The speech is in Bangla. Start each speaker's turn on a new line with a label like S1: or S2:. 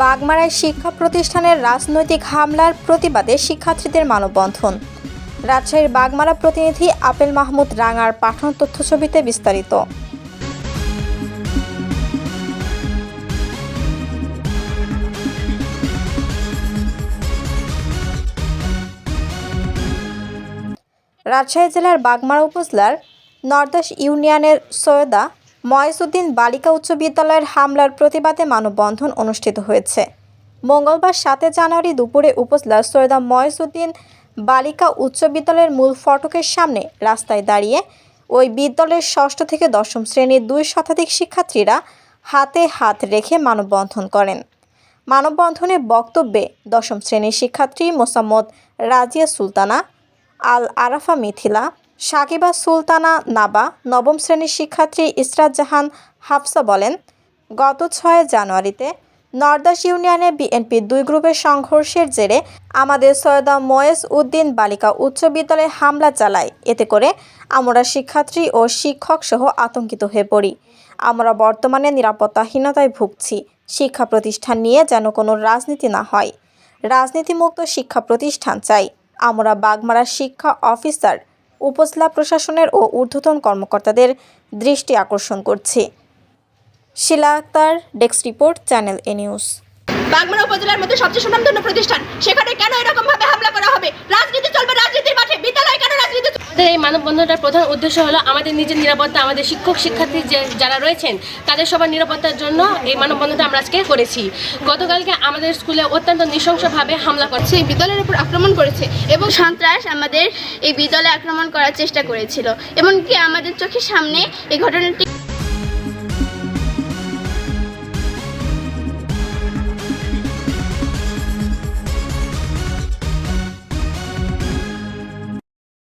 S1: বাগমারায় শিক্ষা প্রতিষ্ঠানের রাজনৈতিক হামলার প্রতিবাদে শিক্ষার্থীদের মানববন্ধন। রাজশাহীর বাগমারা প্রতিনিধি আপেল মাহমুদ রাঙার পাঠন তথ্যছবিতে বিস্তারিত। রাজশাহী জেলার বাগমারা উপজেলার নর্দাস ইউনিয়নের সৈয়দা ময়েসুদ্দিন বালিকা উচ্চ বিদ্যালয়ের হামলার প্রতিবাদে মানববন্ধন অনুষ্ঠিত হয়েছে। মঙ্গলবার সাতে জানুয়ারি দুপুরে উপজেলার সৈয়দা ময়সুদ্দিন বালিকা উচ্চ বিদ্যালয়ের মূল ফটকের সামনে রাস্তায় দাঁড়িয়ে ওই বিদ্যালয়ের ষষ্ঠ থেকে দশম শ্রেণির দুই শতাধিক শিক্ষার্থীরা হাতে হাত রেখে মানববন্ধন করেন। মানববন্ধনে বক্তব্যে দশম শ্রেণির শিক্ষার্থী মোসাম্মদ রাজিয়া সুলতানা আল আরাফা মিথিলা সাকিবা সুলতানা নাবা নবম শ্রেণির শিক্ষার্থী ইসরাত জাহান হাফসা বলেন, গত ছয় জানুয়ারিতে নর্দাস ইউনিয়নে বিএনপি দুই গ্রুপের সংঘর্ষের জেরে আমাদের সৈয়দা ময়েস উদ্দিন বালিকা উচ্চ বিদ্যালয়ে হামলা চালায়। এতে করে আমরা শিক্ষার্থী ও শিক্ষক সহ আতঙ্কিত হয়ে পড়ি। আমরা বর্তমানে নিরাপত্তাহীনতায় ভুগছি। শিক্ষা প্রতিষ্ঠান নিয়ে যেন কোনো রাজনীতি না হয়। রাজনীতিমুক্ত শিক্ষা প্রতিষ্ঠান চাই। আমরা বাগমারা শিক্ষা অফিসার উপজেলা প্রশাসনের ও ঊর্ধ্বতন কর্মকর্তাদের দৃষ্টি আকর্ষণ করছে। Shila Akter, desk report, channel A news.
S2: Bagmara উপজেলার মধ্যে সবচেয়ে সুনামধন্য প্রতিষ্ঠান। সেখানে কেন এরকম ভাবে হামলা করা হবে? রাজনীতি চলবে রাজনীতির মাঠে বিদ্যালয় কেন রাজনীতি চলবে?
S3: আমাদের এই মানববন্ধনটার প্রধান উদ্দেশ্য হলো আমাদের নিজের নিরাপত্তা, আমাদের শিক্ষক, শিক্ষার্থী যে যারা রয়েছেন, তাদের সবার নিরাপত্তার জন্য এই মানববন্ধনটা আমরা আজকে করেছি। গতকালকে আমাদের স্কুলে অত্যন্ত নৃশংসভাবে হামলা করছে,
S2: এই বিদ্যালয়ের উপর আক্রমণ করেছে এবং সন্ত্রাস আমাদের এই বিদ্যালয়ে আক্রমণ করার চেষ্টা করেছিল। এমনকি আমাদের চোখের সামনে এই ঘটনাটি